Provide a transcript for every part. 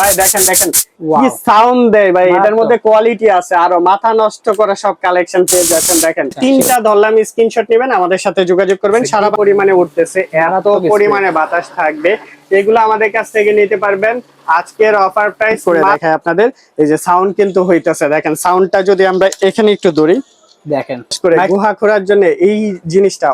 ভাই দেখেন দেখেন। কি সাউন্ড দেয় ভাই এটার মধ্যে কোয়ালিটি আছে। আরও মাথা নষ্ট করে সব কালেকশন পেয়ে যাচ্ছেন দেখেন। তিনটা ধরলাম স্ক্রিনশট নেবেন আমাদের সাথে যোগাযোগ করবেন। সারা পরিমাণে উঠতেছে এত পরিমাণে বাতাস থাকবে। এগুলো আমাদের কাছ থেকে নিতে পারবেন। আজকের অফার প্রাইস করে দেখায় আপনাদের। এই যে সাউন্ড কিন্তু হইতেছে দেখেন। সাউন্ডটা যদি আমরা এখানে একটু ধরি। দেখেন। গুহা খোরার জন্য এই জিনিসটা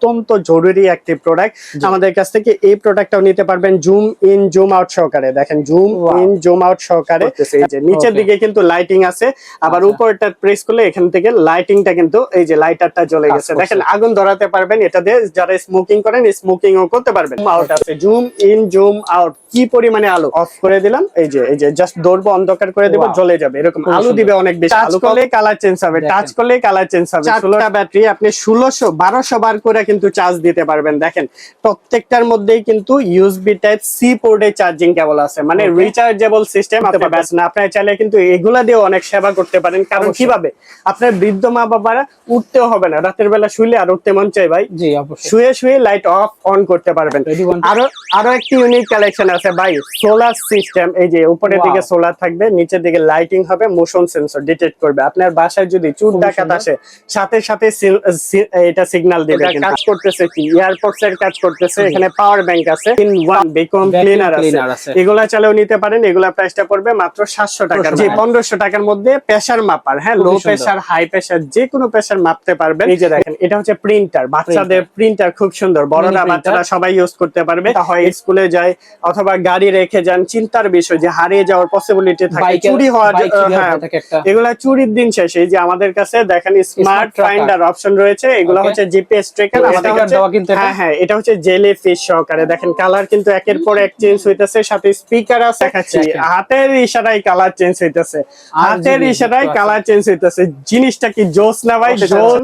অত্যন্ত জরুরি একটি প্রোডাক্ট আমাদের কাছ থেকে এই প্রোডাক্টটাও নিতে পারবেন জুম ইন জুম আউট সহকারে। দেখেন জুম ইন জুম আউট সহকারে। এই যে নিচের দিকে কিন্তু লাইটিং আছে। আবার আচ্ছা। উপরটা প্রেস করলে এখান থেকে লাইটিংটা কিন্তু এই যে লাইটারটা জ্বলে গেছে। দেখেন আগুন ধরাতে পারবেন। এটা দিয়ে যারা স্মোকিং করেন স্মোকিং ও করতে পারবেন। আউট আছে। জুম ইন জুম আউট কি পরিমাণে আলো? অফ করে দিলাম। এই যে এই যে জাস্ট দৌড়বো অন্ধকার করে দেবো জ্বলে যাবে। এরকম আলো দিবে অনেক বেশি। আলো করলে কালার চেঞ্জ হবে। টাচ করলে কালার চেঞ্জ হবে। ষোলোটা ব্যাটারি আপনি ষোলোশো বারোশো বার করে কিন্তু চার্জ দিতে পারবেন। দেখেন প্রত্যেকটার মধ্যেই কিন্তু ইউএসবি টাইপ সি পোর্টে চার্জিং কেবল আছে। মানে রিচার্জেবল সিস্টেম আপনি পাচ্ছেন না। আপনার চাইলে কিন্তু এগুলা দিয়ে অনেক সেবা করতে পারেন। কারণ কীভাবে? আপনার বৃদ্ধ মা বাবারা উঠতেও হবে না। রাতের বেলা শুইলে আর উঠতে মন চাই ভাই। জি অবশ্যই। শুয়ে শুয়ে লাইট অফ অন করতে পারবেন। আরও আরও একটি ইউনিক কালেকশন আছে ভাই। সোলার সিস্টেম এই যে উপরের দিকে সোলার থাকবে নিচের দিকে লাইটিং হবে মোশন সেন্সর ডিটেক্ট করবে। আপনার বাসায় যদি চুর ডাকাত আসে সাথে সাথে এটা সিগন্যাল দেবে কাজ করতেছে কি? এয়ারপোর্টস এর কাজ করতেছে এখানে পাওয়ার ব্যাংক আছে। ইন ওয়ান Vacuum ক্লিনার আছে। এগুলা চালেও নিতে পারেন এগুলা প্রাইসটা পড়বে মাত্র টাকা। টাকার মধ্যে প্রেসার মাপার হ্যাঁ লো। প্রেসার হাই প্রেসার যে কোনো প্রেসার মাপতে পারবেন। এই যে দেখেন। এটা হচ্ছে প্রিন্টার বাচ্চাদের প্রিন্টার খুব সুন্দর। বড়রা বাচ্চারা সবাই ইউজ করতে পারবে। হয় স্কুলে যায় অথবা গাড়ি রেখে যান চিন্তার বিষয় যে হারিয়ে যাওয়ার পসিবিলিটি থাকে। চুরি হওয়ার হ্যাঁ। এগুলা চুরির দিন শেষ এই যে আমাদের কাছে দেখেন স্মার্ট। ফাইন্ডার অপশন রয়েছে। এগুলো হচ্ছে জিপিএস ট্রেকার হ্যাঁ হ্যাঁ এটা হচ্ছে জেলি ফিশ সহকারে দেখেন কালার কিন্তু একের পর এক চেঞ্জ হইতেছে সাথে স্পিকার আছে। দেখাচ্ছি হাতের ইশারায় কালার চেঞ্জ হইতেছে। হাতের ইশারায় কালার চেঞ্জ হইতেছে। জিনিসটা কি জোস না ভাই?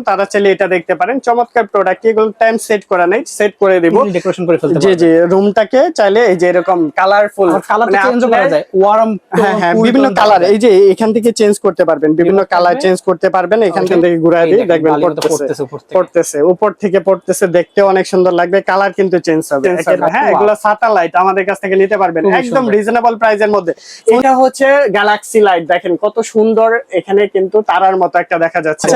তারা চাইলে এটা দেখতে পারেন। চমৎকার প্রোডাক্ট এগুলো টাইম সেট করা নাই সেট করে দিব। ডেকোরেশন করে ফেলতে জি জি রুমটাকে চাইলে এই যে এরকম কালারফুল কালার চেঞ্জ করা যায়। ওয়ার্ম হ্যাঁ হ্যাঁ বিভিন্ন কালার এই যে এখান থেকে চেঞ্জ করতে পারবেন। বিভিন্ন কালার চেঞ্জ করতে পারবেন। এখান থেকে ঘুরায় দিয়ে দেখবেন পড়তেছে। পড়তেছে উপর থেকে। পড়তেছে দেখতে অনেক সুন্দর লাগবে কালার কিন্তু চেঞ্জ হবে। হ্যাঁ. এগুলো স্যাটেলাইট আমাদের কাছ থেকে নিতে পারবেন। একদম। রিজনেবল প্রাইসের মধ্যে। এটা হচ্ছে গ্যালাক্সি লাইট দেখেন কত সুন্দর এখানে কিন্তু তারার মতো একটা দেখা যাচ্ছে।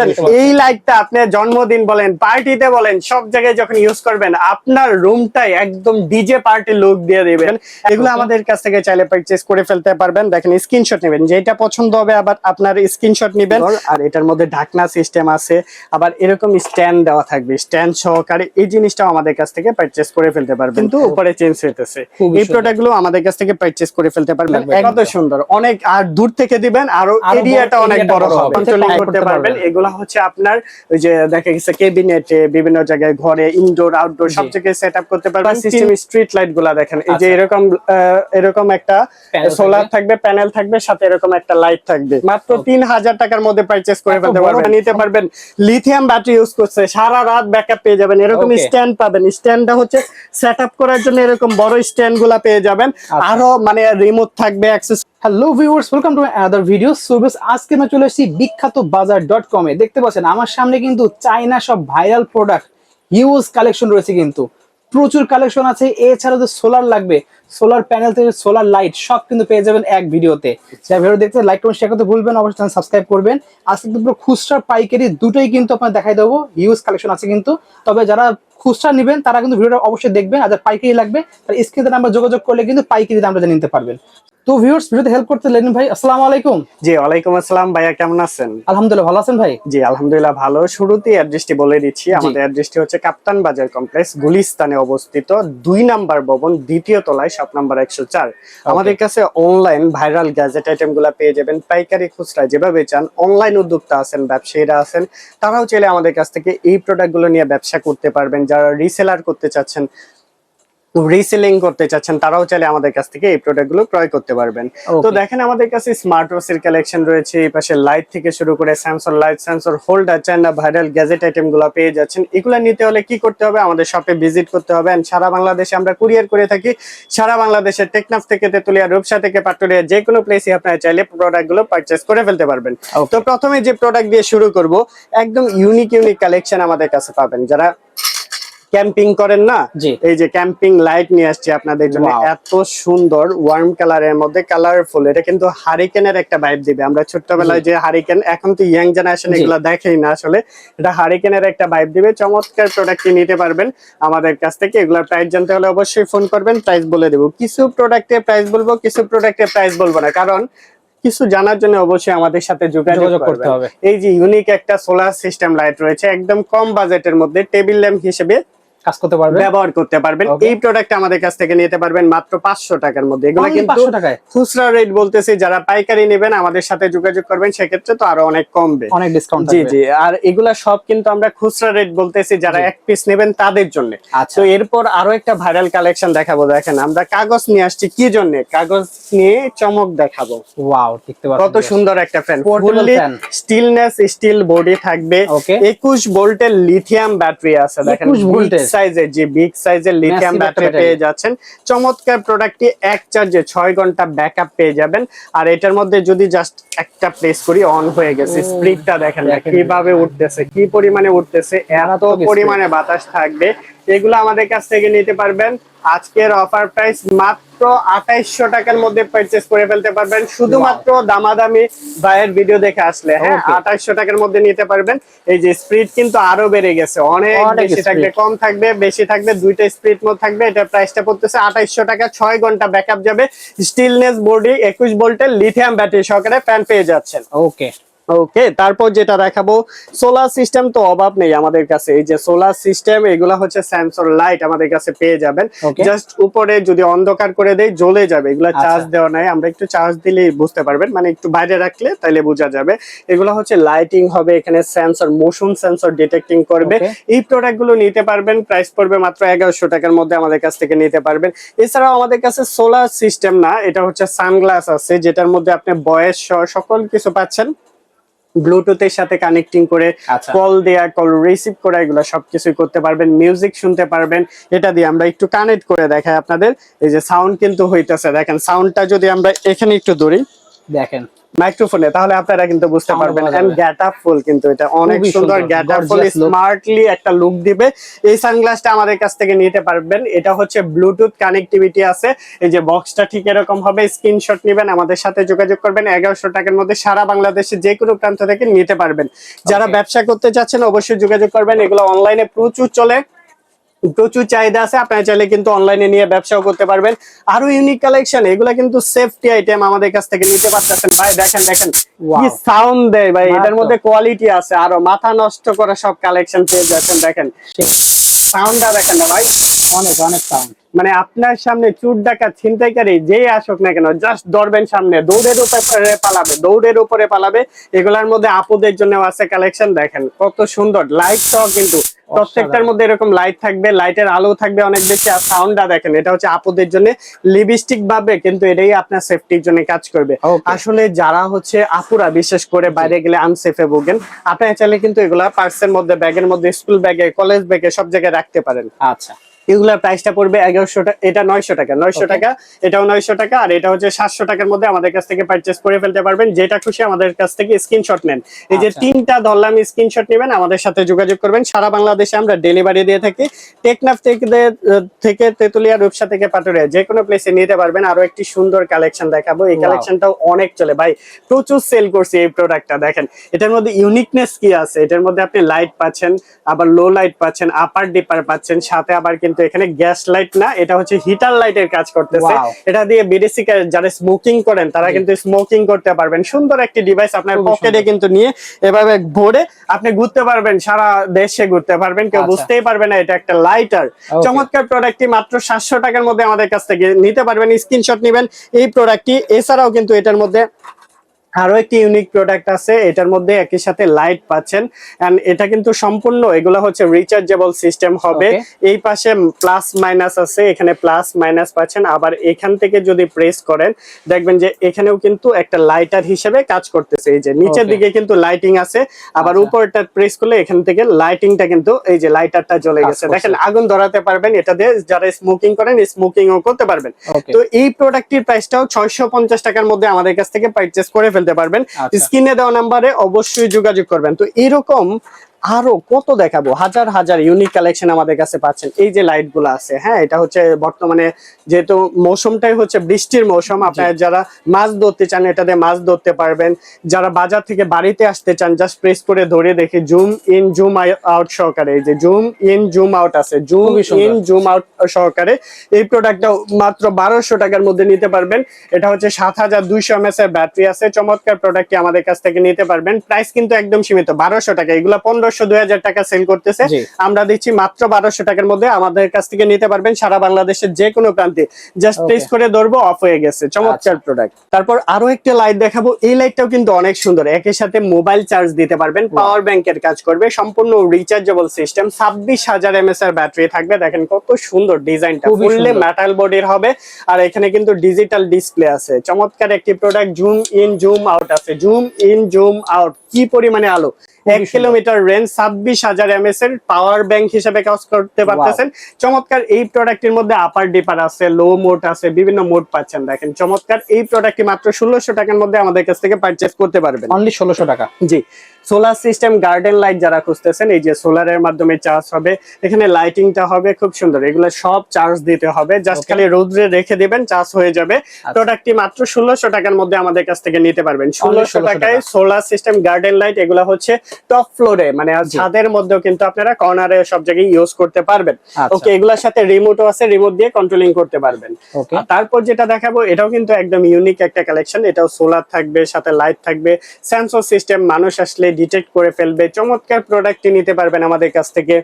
এই লাইটটা আপনি জন্মদিন বলেন পার্টিতে বলেন সব জায়গায় যখন ইউজ করবেন আপনার রুমটাই একদম ডিজে পার্টি লুক দিয়ে দিবেন। এগুলো আমাদের কাছ থেকে চাইলে পারচেজ করে ফেলতে পারবেন। দেখেন স্ক্রিনশট নেবেন যেটা পছন্দ হবে আবার আপনার স্ক্রিনশট নেবেন। আর এটার মধ্যে ঢাকনা সিস্টেম আছে আবার এরকম স্ট্যান্ড দেওয়া থাকবে স্ট্যান্ড সহকারে এই জিনিসটাও আমাদের কাছ থেকে পারচেজ করে ফেলতে পারবেন। কিন্তু উপরে চেঞ্জ হইতেছে এই সুন্দর। প্রোডাক্টগুলো আমাদের কাছ থেকে পারচেজ করে ফেলতে পারবেন। কত সুন্দর। অনেক আর দূর থেকে দিবেন আরও এরিয়াটা অনেক বড় হবে। কন্ট্রোলিং করতে পারবেন। এগুলো হচ্ছে আপনার ওই যে দেখা গেছে কেবিনেটে বিভিন্ন জায়গায় ঘরে ইনডোর আউটডোর সব জায়গায় সেট আপ করতে পারবেন। সিস্টেম স্ট্রিট লাইটগুলা দেখেন। এই যে আচ্ছা। এরকম এরকম একটা সোলার থাকবে। প্যানেল থাকবে সাথে এরকম একটা লাইট থাকবে। মাত্র তিন হাজার টাকার মধ্যে পারচেস করে ফেলতে পারবেন। নিতে পারবেন। লিথিয়াম ব্যাটারি ইউজ করছে। সারা রাত ব্যাকআপ পেয়ে যাবেন এরকম স্ট্যান্ড পাবেন। স্ট্যান্ডটা হচ্ছে সেট আপ করার জন্য এরকম বড় স্ট্যান্ডগুলা পেয়ে যাবেন। আচ্ছা। আরও মানে রিমোট থাকবে access hello viewers welcome to other video so বেশ আজকে আমি চলে এসেছি বিখ্যাত বাজার ডট কমে দেখতে পাচ্ছেন আমার সামনে কিন্তু চাইনা সব ভাইরাল প্রোডাক্ট হিউজ কালেকশন রয়েছে কিন্তু। প্রচুর কালেকশন আছে। এছাড়া তো সোলার লাগবে। সোলার প্যানেল থেকে সোলার লাইট সব কিন্তু পেয়ে যাবেন এক ভিডিওতে। যারা ভিডিও দেখতে লাইক করুন শেয়ার করতে ভুলবেন অবশ্যই চ্যানেল সাবস্ক্রাইব করবেন। আজকে কিন্তু পুরো খুচরা পাইকারি দুটোই কিন্তু আপনার দেখাই দেবো। হিউজ কালেকশন আছে কিন্তু। তবে যারা খুচরা নেবেন, তারা কিন্তু ভিডিওটা অবশ্যই দেখবেন। আর যারা পাইকারি লাগবে, তার স্ক্রিনে নাম্বার যোগাযোগ করলে কিন্তু পাইকারি দামটা নিতে পারবেন। তো ভিউয়ার্স ভিডিওতে হেল্প করতে লেনিন ভাই আসসালামু আলাইকুম। জি ওয়ালাইকুম আসসালাম ভাইয়া কেমন আছেন? আলহামদুলিল্লাহ ভালো আছেন ভাই? জি আলহামদুলিল্লাহ ভালো। শুরুতেই অ্যাড্রেসটি বলে দিচ্ছি আমাদের অ্যাড্রেসটি হচ্ছে কাপ্তান বাজার কমপ্লেক্স গুলিস্তানে অবস্থিত দুই নাম্বার ভবন দ্বিতীয় তলায় শপ নাম্বার একশো চার। আমাদের কাছে অনলাইন ভাইরাল গ্যাজেট আইটেমগুলা পেয়ে যাবেন পাইকারি খুচরা যেভাবে চান অনলাইন উদ্যোক্তা আছেন ব্যবসায়ীরা আছেন তারাও চাইলে আমাদের কাছ থেকে এই প্রোডাক্টগুলো নিয়ে ব্যবসা করতে পারবেন। যারা রিসেলার করতে চাচ্ছেন রিসেলিং করতে চাচ্ছেন তারাও চাইলে আমাদের কাছ থেকে এই প্রোডাক্টগুলো ক্রয় করতে পারবেন। তো দেখেন আমাদের কাছে স্মার্ট ওয়াচের কালেকশন রয়েছে এই পাশে লাইট থেকে শুরু করে Samsung light sensor holder China viral gadget আইটেমগুলো পেয়ে যাচ্ছেন। এগুলো নিতে হলে কি করতে হবে? আমাদের শপে ভিজিট করতে হবে। And সারা বাংলাদেশে আমরা কুরিয়ার করে থাকি। সারা বাংলাদেশের টেকনাফ থেকে তেতুলিয়া রূপসা থেকে পাটুরিয়া যে কোনো প্লেসে আপনারা চাইলে প্রোডাক্টগুলো পারচেস করে ফেলতে পারবেন। তো প্রথমে যে প্রোডাক্ট দিয়ে শুরু করব একদম ইউনিক ইউনিক কালেকশন আমাদের কাছে পাবেন। যারা ক্যাম্পিং করেন না? এই যে ক্যাম্পিং লাইট নিয়ে আসছি আপনাদের জন্য। এত সুন্দর ওয়ার্ম কালারের মধ্যে কালারফুল। এটা কিন্তু হারিকেনের একটা ভাইব দিবে। আমরা ছোট্টবেলায় যে হারিকেন এখন তো ইয়াং জেনারেশন এগুলো দেখেই না আসলে। এটা হারিকেনের একটা ভাইব দিবে। চমৎকার প্রোডাক্টটি নিতে পারবেন আমাদের কাছ থেকে। এগুলোর প্রাইস জানতে হলে অবশ্যই ফোন করবেন। প্রাইস বলে দেবো। কিছু প্রোডাক্টের প্রাইস বলব কিছু প্রোডাক্টের প্রাইস বলব না। কারণ কিছু জানার জন্য অবশ্যই আমাদের সাথে যোগাযোগ করতে। হবে। এই যে ইউনিক একটা সোলার সিস্টেম লাইট রয়েছে একদম কম বাজেটের মধ্যে টেবিল ল্যাম্প হিসেবে কাজ করতে পারবে ব্যবহার করতে পারবেন। এই প্রোডাক্ট আমাদের কাছ থেকে নিতে পারবেন মাত্র পাঁচশো টাকার মধ্যে। এগুলো কিন্তু খুচরা রেট বলতেছি যারা পাইকারি নেবেন আমাদের সাথে যোগাযোগ করবেন সেক্ষেত্রে তো আরও অনেক কমবে। অনেক ডিসকাউন্ট জি জি আর এগুলা সব কিন্তু আমরা খুচরা রেট বলতেছি যারা এক পিস নেবেন তাদের জন্য। আচ্ছা। তো এরপর আরও একটা ভাইরাল কালেকশন দেখাবো দেখেন আমরা কাগজ নিয়ে আসছি। কি জন্য? কাগজ নিয়ে চমক দেখাবো। ওয়াও দেখতে পাচ্ছেন কত সুন্দর একটা fan fully stainless steel body থাকবে। Okay. একুশ ভোল্টের লিথিয়াম ব্যাটারি আছে দেখেন 21 ভোল্টের? সাইজের যে বিগ সাইজের লিথিয়াম ব্যাটারি পেয়ে যাচ্ছেন চমৎকার প্রোডাক্টটি এক চার্জে 6 ঘণ্টা ব্যাকআপ পেয়ে যাবেন। আর এটার মধ্যে যদি জাস্ট একটা প্রেস করি অন হয়ে গেছে। ও, স্প্রিটটা দেখেন না কীভাবে উঠতেছে কি পরিমাণে উঠতেছে এত পরিমাণে পরিমাণে বাতাস থাকবে। এগুলো আমাদের কাছ থেকে নিতে পারবেন। আজকের অফার প্রাইস মাত্র আঠাইশশো টাকার মধ্যে পারচেস করে ফেলতে পারবেন। শুধুমাত্র দামাদামি ভাইয়ের ভিডিও দেখে আসলে হ্যাঁ. আঠাইশশো টাকার মধ্যে নিতে পারবেন। এই যে স্পিড কিন্তু আরও বেড়ে গেছে। অনেক অনেক বেশি থাকবে কম থাকবে বেশি থাকবে দুইটা স্পিড মোড থাকবে। এটা প্রাইসটা পড়তেছে আঠাইশশো টাকা। ছয় ঘণ্টা ব্যাকআপ যাবে। স্টিলনেস বডি একুশ ভোল্টের লিথিয়াম ব্যাটারি সহকারে ফ্যান পেয়ে যাচ্ছেন। ওকে ওকে তারপর যেটা দেখাবো সোলার সিস্টেম তো অভাব নেই আমাদের কাছে। এই যে সোলার সিস্টেম এগুলা হচ্ছে সেন্সর লাইট আমাদের কাছে পেয়ে যাবেন। জাস্ট উপরে যদি অন্ধকার করে দেয় জ্বলে যাবে। এগুলা আচ্ছা। চার্জ দেওয়া নাই। আমরা একটু চার্জ দিলেই বুঝতে পারবেন। মানে একটু বাইরে রাখলে তাইলে বোঝা যাবে। এগুলো হচ্ছে লাইটিং হবে এখানে সেন্সর মোশন সেন্সর ডিটেক্টিং করবে. এই প্রোডাক্টগুলো নিতে পারবেন। প্রাইস পড়বে মাত্র এগারোশো টাকার মধ্যে আমাদের কাছ থেকে নিতে পারবেন। এছাড়াও আমাদের কাছে সোলার সিস্টেম না এটা হচ্ছে সানগ্লাস আছে যেটার মধ্যে আপনি বয়স সহ সকল কিছু পাচ্ছেন। ব্লুটুথের সাথে কানেক্টিং করে আচ্ছা। কল দেয়া কল রিসিভ করে এগুলো সবকিছুই করতে পারবেন মিউজিক শুনতে পারবেন এটা দিয়ে আমরা একটু কানেক্ট করে দেখাই আপনাদের এই যে সাউন্ড কিন্তু হইতেছে দেখেন সাউন্ডটা যদি আমরা এখানে একটু ধরি দেখেন। মাইক্রোফোনে তাহলে আপনারা কিন্তু বুঝতে পারবেন এন্ড যাবে। ফুল কিন্তু এটা অনেক সুন্দর সুন্দর, গেট আপ ফুল স্মার্টলি একটা লুক দিবে। এই সানগ্লাসটা আমাদের কাছ থেকে নিতে পারবেন। এটা হচ্ছে ব্লুটুথ কানেক্টিভিটি আছে। এই যে বক্সটা ঠিক এরকম হবে স্ক্রিনশট নেবেন আমাদের সাথে যোগাযোগ করবেন। এগারোশো টাকার মধ্যে সারা বাংলাদেশে যে কোনো প্রান্ত থেকে নিতে পারবেন। যারা ব্যবসা করতে চাচ্ছেন অবশ্যই যোগাযোগ করবেন। এগুলো অনলাইনে প্রচুর চলে। প্রচুর চাহিদা আছে আপনারা চাইলে কিন্তু অনলাইনে নিয়ে ব্যবসাও করতে পারবেন। আরও ইউনিক কালেকশন এগুলা কিন্তু সেফটি আইটেম আমাদের কাছ থেকে নিতে পারতেছেন। ভাই দেখেন দেখেন কি সাউন্ড দেয় ভাই এটার মধ্যে কোয়ালিটি আছে আরও মাথা নষ্ট করা সব কালেকশন পেয়ে যাচ্ছেন দেখেন। সাউন্ডটা দেখেন না ভাই। অনেক অনেক সাউন্ড মানে আপনার সামনে চুর ডাকা ছিনতাইকারী যেই আসুক না কেন জাস্ট ধরবেন সামনে দৌড়ের উপরে পালাবে দৌড়ের উপরে পালাবে। এগুলার মধ্যে আপুদের জন্য আছে কালেকশন দেখেন কত সুন্দর লাইট সহ কিন্তু প্রত্যেকটার মধ্যে এরকম লাইট থাকবে লাইটের আলো থাকবে অনেক বেশি। আর সাউন্ডটা দেখেন এটা হচ্ছে আপুদের জন্য লিপস্টিক ভাবে কিন্তু এটাই আপনার সেফটির জন্য কাজ করবে। আসলে যারা হচ্ছে আপুরা বিশেষ করে বাইরে গেলে আনসেফে ভোগেন আপনারা চাইলে কিন্তু এগুলা পার্সের মধ্যে ব্যাগের মধ্যে স্কুল ব্যাগে কলেজ ব্যাগে সব জায়গায় রাখতে পারেন। আচ্ছা। এগুলার প্রাইসটা পড়বে এগারোশো টাকা এটা নয়শো টাকা। নয়শো টাকা এটাও নয়শো টাকা আর এটা হচ্ছে সাতশো টাকার মধ্যে আমাদের কাছ থেকে পারচেস করে ফেলতে পারবেন। যেটা খুশি আমাদের কাছ থেকে স্ক্রিনশট নেন। এই যে আচ্ছা। তিনটা ধরলাম স্ক্রিনশট নেবেন আমাদের সাথে যোগাযোগ করবেন। সারা বাংলাদেশে আমরা ডেলিভারি দিয়ে থাকি। টেকনাফ থেকে থেকে তেতুলিয়া রূপসা থেকে পাটুরিয়া যে কোনো প্লেসে নিতে পারবেন। আরও একটি সুন্দর কালেকশন দেখাবো। এই. কালেকশনটাও অনেক চলে। ভাই প্রচুর সেল করছি এই প্রোডাক্টটা দেখেন। এটার মধ্যে ইউনিকনেস কি আছে? এটার মধ্যে আপনি লাইট পাচ্ছেন আবার লো লাইট পাচ্ছেন আপার ডিপার পাচ্ছেন সাথে আবার কিন্তু এখানে গ্যাস লাইট না এটা হচ্ছে হিটার লাইটের কাজ করতেছে। এটা দিয়ে বিদেশি যারা স্মোকিং করেন তারা কিন্তু স্মোকিং করতে পারবেন। সুন্দর একটি ডিভাইস আপনার পকেটে কিন্তু নিয়ে এভাবে ভরে আপনি ঘুরতে পারবেন সারা দেশে ঘুরতে পারবেন কেউ আচ্ছা। বুঝতেই পারবে না এটা একটা লাইটার. চমৎকার প্রোডাক্টটি মাত্র সাতশো টাকার মধ্যে আমাদের কাছ থেকে নিতে পারবেন স্ক্রিনশট নেবেন। এই প্রোডাক্টটি এছাড়াও কিন্তু এটার মধ্যে আরও একটি ইউনিক প্রোডাক্ট আছে এটার মধ্যে একই সাথে লাইট পাচ্ছেন। এন্ড এটা কিন্তু সম্পূর্ণ এগুলো হচ্ছে রিচার্জেবল সিস্টেম হবে। এই পাশে প্লাস মাইনাস আছে এখানে প্লাস মাইনাস পাচ্ছেন। আবার এখান থেকে যদি প্রেস করেন দেখবেন যে এখানেও কিন্তু একটা লাইটার হিসেবে কাজ করতেছে। এই যে নিচের দিকে কিন্তু লাইটিং আছে আবার আচ্ছা। উপরটা প্রেস করলে এখান থেকে লাইটিংটা কিন্তু এই যে লাইটারটা জ্বলে গেছে। দেখেন আগুন ধরাতে পারবেন এটা দিয়ে যারা স্মোকিং করেন স্মোকিং ও করতে পারবেন। তো এই প্রোডাক্টটির প্রাইসটাও ছয়শো পঞ্চাশ টাকার মধ্যে আমাদের কাছ থেকে পারচেস করে ফেলতে পারবেন আচ্ছা। স্ক্রিনে দেওয়া নাম্বারে অবশ্যই যোগাযোগ করবেন তো এরকম আরও কত দেখাবো? হাজার হাজার ইউনিক কালেকশন আমাদের কাছে পাচ্ছেন। এই যে লাইটগুলো আছে হ্যাঁ এটা হচ্ছে বর্তমানে যেহেতু মৌসুমটাই হচ্ছে বৃষ্টির মৌসুম আপনার যারা মাছ ধরতে চান এটা দিয়ে মাছ ধরতে পারবেন। যারা বাজার থেকে বাড়িতে আসতে চান জাস্ট প্রেস করে ধরে দেখে জুম ইন জুম আউট সহকারে এই যে জুম ইন জুম আউট আছে। জুম ইন জুম আউট সহকারে এই প্রোডাক্টটা মাত্র বারোশো টাকার মধ্যে নিতে পারবেন। এটা হচ্ছে সাত হাজার দুইশো এমএস এর ব্যাটারি আছে। চমৎকার প্রোডাক্টটি আমাদের কাছ থেকে নিতে পারবেন। প্রাইস কিন্তু একদম সীমিত বারোশো টাকা। এগুলো পনেরোশো দুই হাজার টাকা সেল করতেছে। আমরা দিচ্ছি মাত্র বারোশো টাকার মধ্যে আমাদের কাছ থেকে নিতে পারবেন সারা বাংলাদেশের যে কোনো প্রান্তে জাস্ট. প্রেস করে ধরবো অফ হয়ে গেছে। চমৎকার প্রোডাক্ট তারপর আরও একটা লাইট দেখাবো। এই লাইটটাও কিন্তু অনেক সুন্দর। একই সাথে মোবাইল চার্জ দিতে পারবেন। পাওয়ার ব্যাংকের কাজ করবে। সম্পূর্ণ রিচার্জেবল সিস্টেম ছাব্বিশ হাজার এমএস এর ব্যাটারি থাকবে। দেখেন কত সুন্দর ডিজাইনটা ফুললে। মেটাল বডির হবে। আর এখানে কিন্তু ডিজিটাল ডিসপ্লে আছে। চমৎকার একটি product zoom in zoom out আছে। জুম ইন জুম আউট কি পরিমাণে আলো। এক কিলোমিটার রেঞ্জ ছাব্বিশ হাজার এমএস এর পাওয়ার ব্যাংক হিসেবে কাজ করতে পারতেছেন। চমৎকার এই প্রোডাক্টের মধ্যে আপার ডিপার আছে লো মোড আছে বিভিন্ন মোড পাচ্ছেন দেখেন। চমৎকার এই প্রোডাক্টটি মাত্র ষোলোশো টাকার মধ্যে আমাদের কাছ থেকে পারচেস করতে পারবেন। অনলি ষোলোশো টাকা। জি। সোলার সিস্টেম গার্ডেন লাইট যারা খুঁজতেছেন এই যে সোলারের মাধ্যমে চার্জ হবে এখানে লাইটিংটা হবে খুব সুন্দর। এগুলো সব চার্জ দিতে হবে। জাস্ট খালি রোদ্রে রেখে দিবেন চার্জ হয়ে যাবে। প্রোডাক্টটি মাত্র ষোলোশো টাকার মধ্যে আমাদের কাছ থেকে নিতে পারবেন। ষোলোশো টাকায় সোলার সিস্টেম গার্ডেন লাইট এগুলো হচ্ছে টপ ফ্লোরে মানে ছাদের মধ্যেও কিন্তু আপনারা কর্নারে সব জায়গায় ইউজ করতে পারবেন। আচ্ছা। ওকে এগুলোর সাথে রিমোটও আছে রিমোট দিয়ে কন্ট্রোলিং করতে পারবেন। তারপর যেটা দেখাবো এটাও কিন্তু একদম ইউনিক একটা কালেকশন এটাও সোলার থাকবে সাথে লাইট থাকবে। সেন্সর সিস্টেম মানুষ আসলে ডিটেক্ট করে ফেলবে। চমৎকার প্রোডাক্টটি নিতে পারবেন আমাদের কাছ থেকে।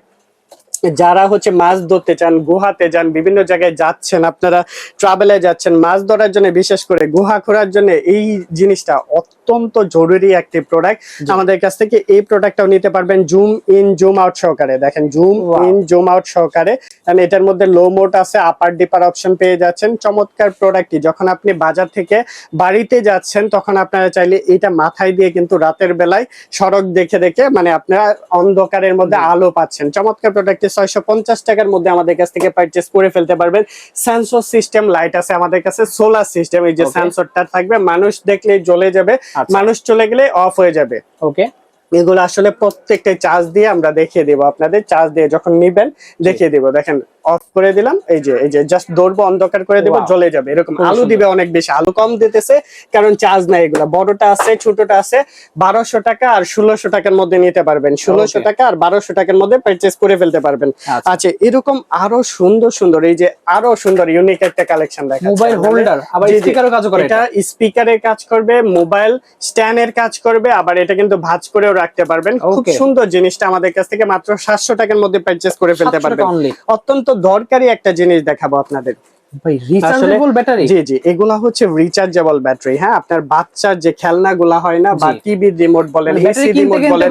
যারা হচ্ছে মাছ ধরতে চান গুহাতে যান বিভিন্ন জায়গায় যাচ্ছেন আপনারা ট্রাভেলে যাচ্ছেন মাছ ধরার জন্য বিশেষ করে গুহা খোঁড়ার জন্য এই জিনিসটা অত্যন্ত জরুরি একটি প্রোডাক্ট আমাদের কাছ থেকে এই প্রোডাক্টটাও নিতে পারবেন জুম ইন জুম আউট সহকারে। দেখেন জুম ইন জুম আউট সহকারে। And এটার মধ্যে লো মোট আছে আপার ডিপার অপশন পেয়ে যাচ্ছেন। চমৎকার প্রোডাক্টটি যখন আপনি বাজার থেকে বাড়িতে যাচ্ছেন তখন আপনারা চাইলে এটা মাথায় দিয়ে কিন্তু রাতের বেলায় সড়ক দেখে দেখে মানে আপনারা অন্ধকারের মধ্যে আলো পাচ্ছেন। চমৎকার প্রোডাক্টটি ছয়শো টাকার মধ্যে আমাদের কাছ থেকে পারচেস করে ফেলতে পারবেন। সেন্সর সিস্টেম লাইট আছে আমাদের কাছে সোলার সিস্টেম এই যে. সেন্সরটা থাকবে মানুষ দেখলে জ্বলে যাবে আচ্ছা। মানুষ চলে গেলে অফ হয়ে যাবে। ওকে এগুলো আসলে প্রত্যেকটা চার্জ দিয়ে আমরা দেখিয়ে দেবো আপনাদের চার্জ দিয়ে যখন নিবেন দেখিয়ে দিব। দেখেন অফ করে দিলাম। এই যে এই যে জাস্ট দৌড়বো অন্ধকার করে দিব. জ্বলে যাবে। এরকম আলু দিবে অনেক বেশি। আলু কম দিতেছে কারণ চার্জ নাই এগুলো। বড়টা আছে ছোটটা আছে বারোশো টাকা আর ষোলোশো টাকার মধ্যে নিতে পারবেন। ষোলোশো টাকা আর বারোশো টাকার মধ্যে পারচেস করে ফেলতে পারবেন। আচ্ছা। আচ্ছা এরকম আরও সুন্দর সুন্দর এই যে আরও সুন্দর ইউনিক একটা কালেকশন দেখা মোবাইল হোল্ডার আবার স্পিকারও কাজ করে এটা স্পিকারের কাজ করবে মোবাইল স্ট্যান্ডের কাজ করবে আবার এটা কিন্তু ভাঁজ করেও রাখতে পারবেন। খুব সুন্দর জিনিসটা আমাদের কাছ থেকে মাত্র সাতশো টাকার মধ্যে পারচেস করে ফেলতে পারবেন। অত্যন্ত দরকারি একটা জিনিস দেখাবো আপনাদের। জি জি এগুলা হচ্ছে রিচার্জেবল ব্যাটারি হ্যাঁ? আপনার বাচ্চার যে খেলনা গুলা হয় না বা। টিভি রিমোট বলেন এসি রিমোট বলেন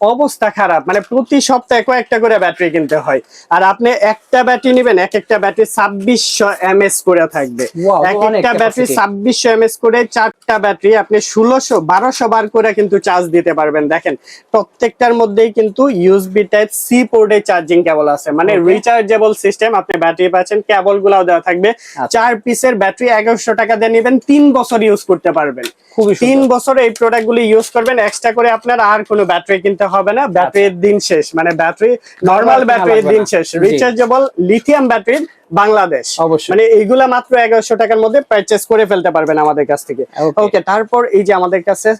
অবস্থা খারাপ। মানে প্রতি সপ্তাহে কয়েকটা করে ব্যাটারি কিনতে হয়। আর আপনি একটা ব্যাটারি নেবেন এক একটা ব্যাটারি ছাব্বিশশো এমএস করে থাকবে। এক একটা ব্যাটারি। ছাব্বিশশো এমএস করে চারটা ব্যাটারি আপনি ষোলোশো বারোশো বার করে কিন্তু চার্জ দিতে পারবেন। দেখেন প্রত্যেকটার মধ্যেই কিন্তু ইউএসবি টাইপ সি পোর্টে চার্জিং কেবল আছে। মানে রিচার্জেবল সিস্টেম আপনি ব্যাটারি পাচ্ছেন কেবল গুলাও দেওয়া থাকবে। আচ্ছা। চার পিসের ব্যাটারি এগারোশো টাকা দিয়ে নেবেন তিন বছর ইউজ করতে পারবেন। তিন বছর এই প্রোডাক্ট গুলি ইউজ করবেন এক্সট্রা করে আপনার আর কোনো ব্যাটারি কিনতে হবে না ব্যাটারির দিন শেষ মানে ব্যাটারি নর্মাল ব্যাটারির দিন শেষ। রিচার্জেবল লিথিয়াম ব্যাটারি বাংলাদেশ অবশ্যই। মানে এইগুলা মাত্র এগারোশো টাকার মধ্যে পারচেস করে ফেলতে পারবেন আমাদের কাছ থেকে। ওকে তারপর এই যে আমাদের কাছে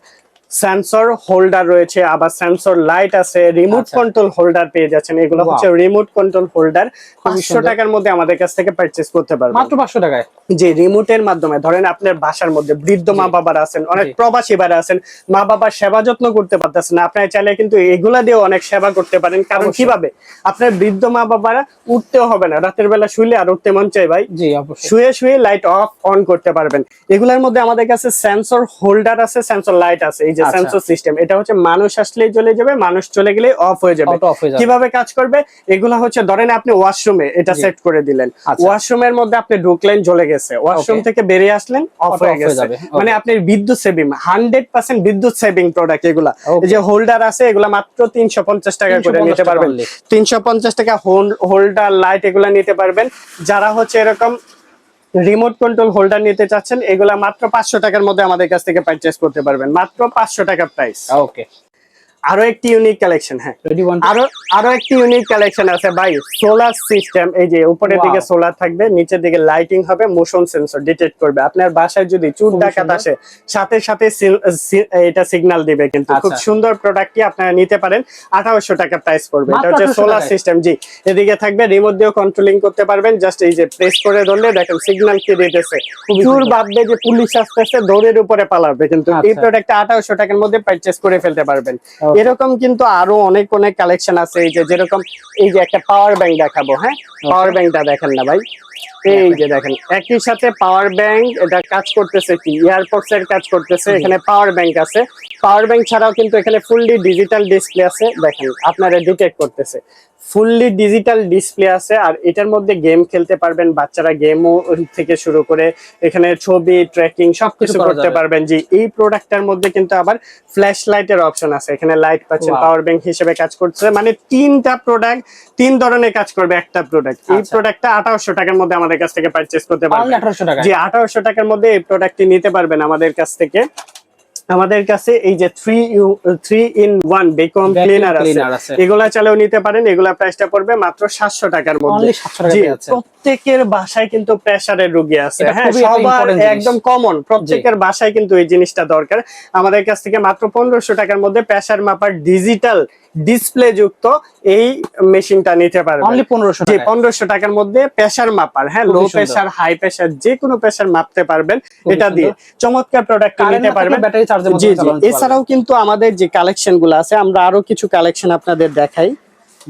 সেন্সর হোল্ডার রয়েছে আবার সেন্সর লাইট আছে রিমোট। কন্ট্রোল হোল্ডার পেয়ে যাচ্ছেন। এগুলো হচ্ছে রিমোট কন্ট্রোল হোল্ডার পাঁচশো টাকার মধ্যে আমাদের কাছ থেকে পারচেস করতে পারবেন। মাত্র পাঁচশো টাকায়? যে রিমোটের মাধ্যমে। ধরেন আপনার বাসার মধ্যে বৃদ্ধ মা বাবার আছেন অনেক প্রবাসী বারা আছেন মা বাবার সেবা যত্ন করতে পারতেছেন না। আপনারা চাইলে কিন্তু এগুলা দিয়ে অনেক সেবা করতে পারেন। কারণ কীভাবে? আপনার বৃদ্ধ মা বাবারা উঠতেও হবে না। রাতের বেলা শুইলে আর উঠতে মন চাই ভাই। শুয়ে শুয়ে লাইট অফ অন করতে পারবেন। এগুলার মধ্যে আমাদের কাছে সেন্সর হোল্ডার আছে সেন্সর লাইট আছে এই যে। সেন্সর সিস্টেম এটা হচ্ছে মানুষ আসলেই চলে যাবে মানুষ চলে গেলে অফ হয়ে যাবে। কীভাবে কাজ করবে? এগুলা হচ্ছে ধরেন আপনি ওয়াশরুমে এটা সেট করে দিলেন। আচ্ছা। ওয়াশরুমের মধ্যে আপনি ঢুকলেন জ্বলে গেছে। ওয়াশরুম থেকে বেরিয়ে আসলেন অফ হয়ে গেছে। মানে আপনি বিদ্যুৎ সেভিং হান্ড্রেড পার্সেন্ট বিদ্যুৎ সেভিং প্রোডাক্ট এগুলা। এই যে হোল্ডার আছে এগুলা মাত্র তিনশো পঞ্চাশ টাকা করে নিতে পারবেন। তিনশো পঞ্চাশ টাকা হোল্ডার লাইট এগুলা নিতে পারবেন। যারা হচ্ছে এরকম রিমোট কন্ট্রোল হোল্ডার নিতে চাচ্ছেন, এগুলা মাত্র পাঁচশো টাকার মধ্যে আমাদের কাছ থেকে পারচেস করতে পারবেন। মাত্র পাঁচশো টাকা প্রাইস ওকে আরও একটি ইউনিক কালেকশন হ্যাঁ। আরও আরও একটি ইউনিক কালেকশন আছে ভাই সোলার সিস্টেম এই যে উপরের দিকে সোলার থাকবে নিচের দিকে লাইটিং হবে মোশন সেন্সর ডিটেক্ট করবে। আপনার বাসায় যদি চুর ডাকাত আসে সাথে সাথে এটা সিগন্যাল দিবে কিন্তু। খুব আচ্ছা। সুন্দর প্রোডাক্টটি আপনারা নিতে পারেন আঠারোশো টাকা প্রাইস পড়বে। এটা হচ্ছে সোলার সিস্টেম জি। এদিকে থাকবে রিমোট দিয়েও কন্ট্রোলিং করতে পারবেন জাস্ট এই যে প্রেস করে ধরলে দেখেন সিগন্যাল কি দিতেছে। চুর ভাববে যে পুলিশ আসতেছে দৌড়ের উপরে পালাবে কিন্তু। এই আচ্ছা। প্রোডাক্টটা আঠারোশো টাকার মধ্যে পারচেস করে ফেলতে পারবেন. এরকম কিন্তু আরও অনেক অনেক কালেকশন আছে। এই যে যেরকম এই যে একটা পাওয়ার ব্যাংক দেখাবো হ্যাঁ? পাওয়ার ব্যাংকটা দেখেন না ভাই। এই যে দেখেন একই সাথে পাওয়ার ব্যাংক এটা কাজ করতেছে কি? এয়ারপোর্টস এর কাজ করতেছে এখানে পাওয়ার ব্যাংক আছে। পাওয়ার ব্যাংক ছাড়াও কিন্তু এখানে ফুললি ডিজিটাল ডিসপ্লে আছে। দেখেন আপনারা ডিটেক্ট করতেছে। ফুললি ডিজিটাল ডিসপ্লে আছে আর এটার মধ্যে গেম খেলতে পারবেন বাচ্চারা গেমও থেকে শুরু করে এখানে ছবি ট্র্যাকিং সবকিছু করতে পারবেন। জি এই প্রোডাক্টটার মধ্যে কিন্তু আবার ফ্ল্যাশ লাইটের অপশন আছে। এখানে লাইট পাচ্ছেন পাওয়ার ব্যাংক হিসেবে কাজ করছে। মানে তিনটা প্রোডাক্ট তিন ধরনের কাজ করবে একটা প্রোডাক্ট এই আচ্ছা। প্রোডাক্টটা আঠারোশো টাকার মধ্যে আমাদের কাছ থেকে পারচেস করতে পারবেন। জি আঠারোশো টাকার মধ্যে এই প্রোডাক্টটি নিতে পারবেন আমাদের কাছ থেকে। আমাদের কাছে এই যে three three in one vacuum cleaner আছে। এগুলা চালেও নিতে পারেন এগুলা প্রাইসটা পড়বে মাত্র সাতশো টাকার মধ্যে। প্রত্যেকের বাসায় কিন্তু প্রেসারের রোগী আছে। হ্যাঁ সবার একদম কমন প্রত্যেকের বাসায় কিন্তু এই জিনিসটা দরকার। আমাদের কাছ থেকে মাত্র পনেরোশো টাকার মধ্যে প্রেসার মাপার ডিজিটাল ডিসপ্লে যুক্ত এই মেশিনটা নিতে পারবেন। অনলি পনেরোশো টাকা টাকার মধ্যে প্রেসার মাপার। হ্যাঁ লো। প্রেসার হাই প্রেসার যে কোনো প্রেসার মাপতে পারবেন। এটা দিয়ে চমৎকার প্রোডাক্ট নিতে পারবেন। ব্যাটারি চার্জের জি জি। এছাড়াও কিন্তু আমাদের যে কালেকশনগুলো আছে আমরা আরও কিছু কালেকশন আপনাদের দেখাই।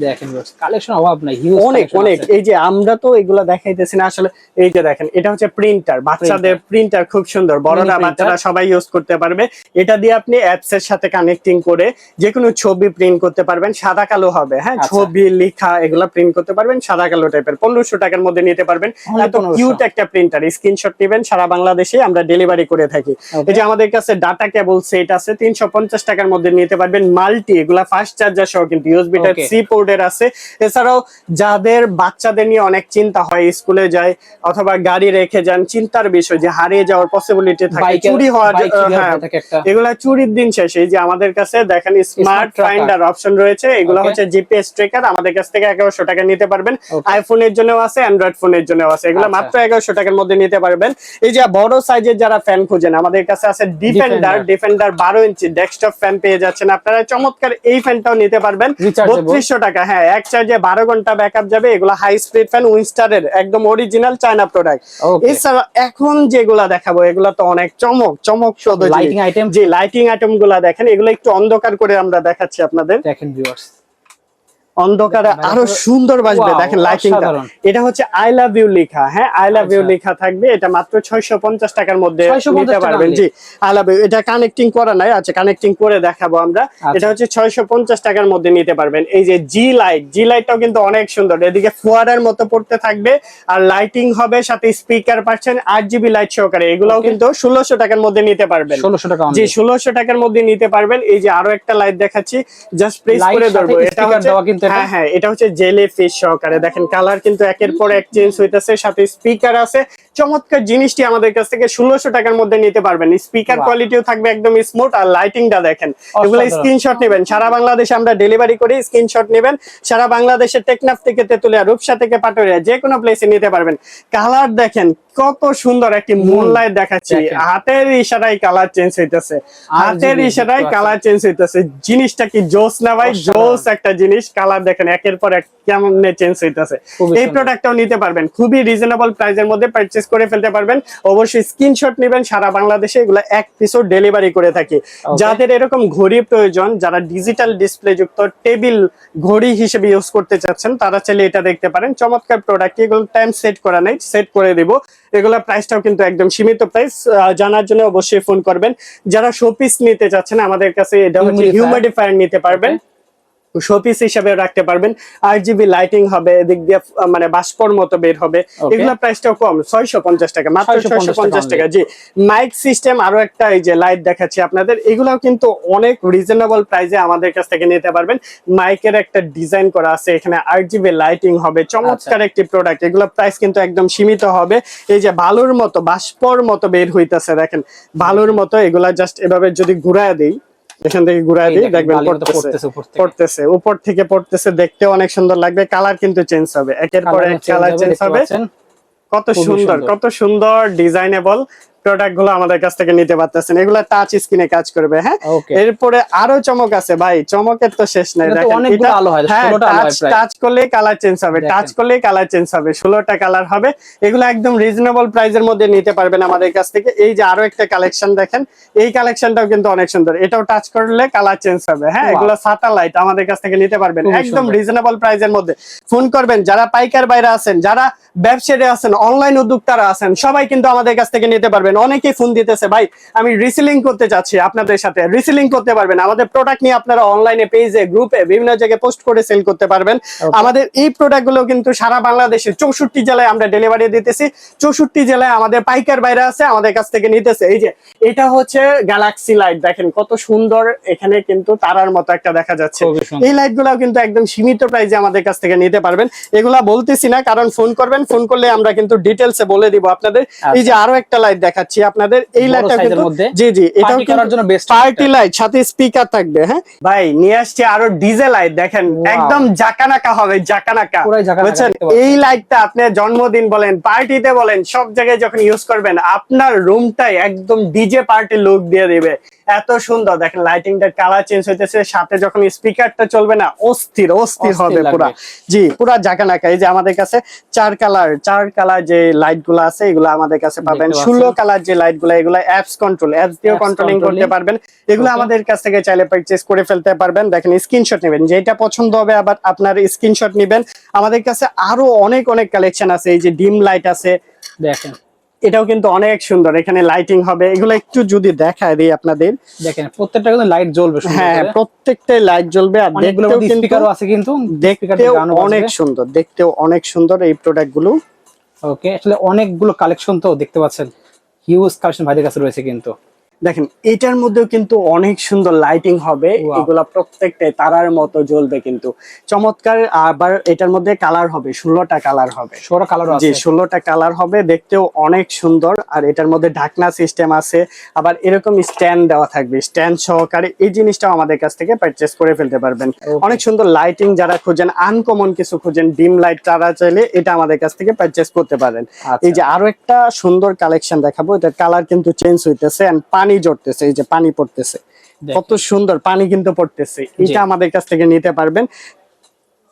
দেখেন কালেকশন অভাব নাই অনেক অনেক। এই যে আমরা তো এগুলা দেখাইতেছি না আসলে এই যে দেখেন এটা হচ্ছে প্রিন্টার বাচ্চাদের প্রিন্টার খুব সুন্দর বড়রা বাচ্চারা সবাই ইউজ করতে পারবে। এটা দিয়ে আপনি অ্যাপস এর সাথে কানেক্টিং করে যে কোনো ছবি প্রিন্ট করতে পারবেন সাদা কালো হবে হ্যাঁ? আচ্ছা। ছবি লেখা এগুলা প্রিন্ট করতে পারবেন সাদা কালো টাইপের পনেরোশো টাকার মধ্যে নিতে পারবেন। এত কিউট একটা প্রিন্টার স্ক্রিনশট নেবেন সারা বাংলাদেশে আমরা ডেলিভারি করে থাকি। এই যে আমাদের কাছে ডাটা কেবল সেট আছে তিনশো পঞ্চাশ টাকার মধ্যে নিতে পারবেন মাল্টি এগুলা ফাস্ট চার্জার সহ কিন্তু ইউএসবি টাইপ Okay. সি পোর্টের আছে। এছাড়াও যাদের বাচ্চাদের নিয়ে অনেক চিন্তা হয় স্কুলে যায় অথবা গাড়ি রেখে যান চিন্তার বিষয় যে হারিয়ে যাওয়ার পসিবিলিটি থাকে চুরি হওয়ার হ্যাঁ এগুলা চুরির দিন শেষ। এই যে আমাদের কাছে দেখেন স্মার্ট ফাইন্ডার অপশন রয়েছে। এগুলো হচ্ছে জিপিএস ট্রেকার আমাদের কাছ থেকে এগারোশো টাকা নিতে পারবেন। আইফোনের জন্য আছে অ্যান্ড্রয়েড ফোনের জন্য আছে। এগুলো আচ্ছা। মাত্র এগারোশো টাকার মধ্যে নিতে পারবেন। এই যে বড় সাইজের যারা ফ্যান খুঁজেন আমাদের কাছে আছে ডিফেন্ডার ডিফেন্ডার বারো ইঞ্চি ডেস্কটপ ফ্যান পেয়ে যাচ্ছেন আপনারা। চমৎকার এই ফ্যানটাও নিতে পারবেন। বত্রিশশো টাকা হ্যাঁ এক চার্জে বারো ঘণ্টা ব্যাকআপ যাবে এগুলো হাই স্পিড ফ্যান উইনস্টারের একদম অরিজিনাল চায়না প্রোডাক্ট এছাড়া এখন যেগুলা দেখাবো এগুলো তো অনেক চমক চমক লাইটিং আইটেম যে লাইটিং আইটেমগুলা দেখেন এগুলো একটু অন্ধকার করে আমরা দেখাচ্ছি আপনাদের। দেখেন ভিউয়ার্স অন্ধকারে আরও মানে সুন্দর বাজবে। দেখেন লাইটিংটা এটা হচ্ছে আই লাভ ইউ লেখা হ্যাঁ? I love you. লেখা থাকবে। এটা মাত্র 650 টাকার মধ্যে নিতে পারবেন। জি আই লাভ ইউ এটা কানেক্টিং করা নাই। আচ্ছা কানেক্টিং করে দেখাবো আমরা। আচ্ছা। এটা হচ্ছে 650 টাকার মধ্যে নিতে পারবেন। এই যে জি লাইট জি লাইটটাও কিন্তু অনেক সুন্দর। এদিকে ফোয়ারার মতো পড়তে থাকবে। আর লাইটিং হবে সাথে স্পিকার পাচ্ছেন জিবি লাইট সহকারে। এগুলোও কিন্তু ষোলোশো টাকার মধ্যে নিতে পারবেন। ষোলোশো টাকা জি। ষোলোশো টাকার মধ্যে নিতে পারবেন। এই যে আরও একটা লাইট দেখাচ্ছি। জাস্ট প্রেস করে ধরবো। এটা হচ্ছে কিন্তু এটা? হ্যাঁ হ্যাঁ এটা হচ্ছে জেলে ফিশ সহকারে। দেখেন কালার কিন্তু একের পর এক চেঞ্জ হইতেছে, সাথে স্পিকার আছে। চমৎকার জিনিসটি আমাদের কাছ থেকে ষোলোশো টাকার মধ্যে নিতে পারবেন। স্পিকার কোয়ালিটিও থাকবে একদম স্মুথ আর লাইটিংটা দেখেন। এগুলো স্ক্রিনশট নেবেন। সারা বাংলাদেশে আমরা ডেলিভারি করি স্ক্রিনশট নেবেন। সারা বাংলাদেশের টেকনাফ থেকে তেতুলিয়া রূপসা থেকে পাটুরিয়া যে কোনো প্লেসে নিতে পারবেন। কালার দেখেন কত সুন্দর একটি মুনলাইট দেখাচ্ছি। হাতের ইশারায় কালার চেঞ্জ হইতেছে। হাতের ইশারায় কালার চেঞ্জ হইতেছে। জিনিসটা কি জোস না ভাই? জোস একটা জিনিস। কালার দেখেন একের পর এক কেমন চেঞ্জ হইতেছে। এই প্রোডাক্টটাও নিতে পারবেন। খুবই রিজনেবল প্রাইসের মধ্যে পারচেজ করে ফেলতে পারবেন। অবশ্যই স্ক্রিনশট নেবেন সারা বাংলাদেশে এগুলো এক পিসও ডেলিভারি করে থাকি। যাদের এরকম ঘড়ি প্রয়োজন যারা ডিজিটাল ডিসপ্লে যুক্ত টেবিল ঘড়ি হিসেবে ইউজ করতে চাচ্ছেন তারা চাইলে এটা দেখতে পারেন। চমৎকার প্রোডাক্ট এগুলো টাইম সেট করা নেই সেট করে দিব। এগুলা প্রাইসটাও কিন্তু একদম সীমিত প্রাইস জানার জন্য অবশ্যই ফোন করবেন। যারা শোপিস নিতে চাচ্ছেন আমাদের কাছে এটা হচ্ছে হিউমিডিফায়ার নিতে পারবেন। শোপিস হিসাবে রাখতে পারবেন। আট জিবি লাইটিং হবে এদিক দিয়ে মানে বাষ্পর মতো বের হবে. এগুলো প্রাইসটাও কম ছয়শো পঞ্চাশ টাকা মাত্র 650 ছয়শো পঞ্চাশ টাকা টাকা। জি মাইক সিস্টেম আরও একটা এই যে লাইট দেখাচ্ছি আপনাদের এগুলাও কিন্তু অনেক রিজনেবল প্রাইসে আমাদের কাছ থেকে নিতে পারবেন। মাইকের একটা ডিজাইন করা আছে এখানে আট জিবি লাইটিং হবে চমৎকার একটি প্রোডাক্ট এগুলো প্রাইস কিন্তু একদম সীমিত হবে। এই যে ভালোর মতো বাষ্পর মতো বের হইতেছে দেখেন। ভালোর মতো এগুলা জাস্ট এভাবে যদি ঘুরায় দিই এখান থেকে ঘুরাই দিই দেখবেন পড়তেছে। পড়তেছে উপর থেকে। পড়তেছে দেখতে অনেক সুন্দর লাগবে। কালার কিন্তু চেঞ্জ হবে। একের পর এক কালার চেঞ্জ হবে কত সুন্দর। কত সুন্দর ডিজাইনেবল। প্রোডাক্টগুলো আমাদের কাছ থেকে নিতে পারতেছেন। এগুলো টাচ স্ক্রিনে কাজ করবে হ্যাঁ? এরপরে আরও চমক আছে ভাই। চমকের তো শেষ নাই এটা তো দেখেন অনেকগুলো আলো 16টা আলো প্রায়। টাচ করলে কালার চেঞ্জ হবে টাচ করলে কালার চেঞ্জ হবে ষোলোটা কালার হবে। এগুলো একদম রিজনেবল মধ্যে নিতে পারবেন আমাদের কাছ থেকে। এই যে আরও একটা কালেকশন দেখেন এই কালেকশনটাও কিন্তু অনেক সুন্দর। এটাও টাচ করলে কালার চেঞ্জ হবে হ্যাঁ. এগুলো স্যাটেলাইট আমাদের কাছ থেকে নিতে পারবেন। একদম। রিজনেবল প্রাইসের মধ্যে। ফোন করবেন যারা পাইকার বাইরে আছেন যারা ব্যবসায়ী আছেন অনলাইন উদ্যোক্তারা আছেন সবাই কিন্তু আমাদের কাছ থেকে নিতে পারবেন। অনেকেই ফোন দিতেছে ভাই আমি রিসেলিং করতে চাচ্ছি আপনাদের সাথে। রিসেলিং করতে পারবেন। আমাদের প্রোডাক্ট নিয়ে আপনারা অনলাইনে পেজে গ্রুপে বিভিন্ন জায়গায় পোস্ট করে সেল করতে পারবেন। আমাদের এই প্রোডাক্টগুলো কিন্তু সারা বাংলাদেশে চৌষট্টি জেলায় আমরা ডেলিভারি দিতেছি। চৌষট্টি জেলায় আমাদের পাইকার বাইরে আছে আমাদের কাছ থেকে নিতেছে। এই যে এটা হচ্ছে গ্যালাক্সি লাইট দেখেন কত সুন্দর এখানে কিন্তু তারার মতো একটা দেখা যাচ্ছে। এই লাইট গুলাও কিন্তু একদম সীমিত প্রাইসে আমাদের কাছ থেকে নিতে পারবেন। এগুলা বলতেছি না কারণ ফোন করবেন ফোন করলে আমরা কিন্তু ডিটেলসে বলে দিব আপনাদের। এই যে আরও একটা লাইট দেখাচ্ছি আপনাদের। এই লাইটটা কিন্তু জি জি এটাও করার জন্য বেস্ট পার্টি লাইট সাথে স্পিকার থাকবে হ্যাঁ? ভাই নিয়ে আসছে আরও ডিজে লাইট দেখেন একদম জাকানাকা হবে জাকানাকা। বুঝছেন? এই লাইটটা আপনি জন্মদিন বলেন পার্টিতে বলেন সব জায়গায় যখন ইউজ করবেন আপনার রুমটাই একদম ডিজে পার্টি লুক দিয়ে দিবে। এত সুন্দর। দেখেন লাইটিংটার কালার চেঞ্জ হইতেছে সাথে যখন স্পিকারটা চলবে না অস্থির অস্থির হবে পুরা। জি পুরা জাকানাকা। এই যে আমাদের কাছে চার কালার চার কালার যে লাইটগুলো আছে এগুলো আমাদের কাছে পাবেন। ষোলো কালার যে লাইটগুলো এগুলো অ্যাপস কন্ট্রোল অ্যাপস দিয়েও কন্ট্রোলিং করতে পারবেন। এগুলো আমাদের কাছ থেকে চাইলে পারচেজ করে ফেলতে পারবেন। দেখেন স্ক্রিনশট নেবেন। যেটা পছন্দ হবে আবার আপনার স্ক্রিনশট নেবেন। আমাদের কাছে আরও অনেক অনেক কালেকশন আছে। এই যে ডিম লাইট আছে। দেখেন। এটাও কিন্তু অনেক সুন্দর। এখানে লাইটিং হবে। এগুলো একটু যদি দেখায় দিই আপনাদের। দেখেন প্রত্যেকটা কিন্তু লাইট জ্বলবে হ্যাঁ। প্রত্যেকটাই লাইট জ্বলবে আর দেখতেও স্পিকারও আছে কিন্তু। দেখতেও অনেক সুন্দর। দেখতেও অনেক সুন্দর এই প্রোডাক্টগুলো। ওকে আসলে অনেকগুলো কালেকশন তো দেখতে পাচ্ছেন। হিউজ কালেকশন ভাইদের কাছে রয়েছে কিন্তু। দেখেন এটার মধ্যেও কিন্তু অনেক সুন্দর লাইটিং হবে. এগুলা প্রত্যেকটাই তারার মতো জ্বলবে কিন্তু। চমৎকার আবার এটার মধ্যে কালার হবে ষোলোটা কালার হবে। সৌর কালারও জি ষোলোটা কালার হবে দেখতেও অনেক সুন্দর। আর এটার মধ্যে ঢাকনা সিস্টেম আছে। আবার এরকম স্ট্যান্ড দেওয়া থাকবে স্ট্যান্ড সহকারে এই জিনিসটাও আমাদের কাছ থেকে পারচেস করে ফেলতে পারবেন। অনেক সুন্দর লাইটিং যারা খুঁজেন আনকমন কিছু খুঁজেন ডিম লাইট তারা চাইলে এটা আমাদের কাছ থেকে পারচেস করতে পারেন। আচ্ছা। এই যে আরও একটা সুন্দর কালেকশন দেখাবো এটার কালার কিন্তু চেঞ্জ হইতেছে এন্ড পানি জড়তেছে এই যে পানি পড়তেছে। কত সুন্দর পানি কিন্তু পড়তেছে। এটা আমাদের কাছ থেকে নিতে পারবেন।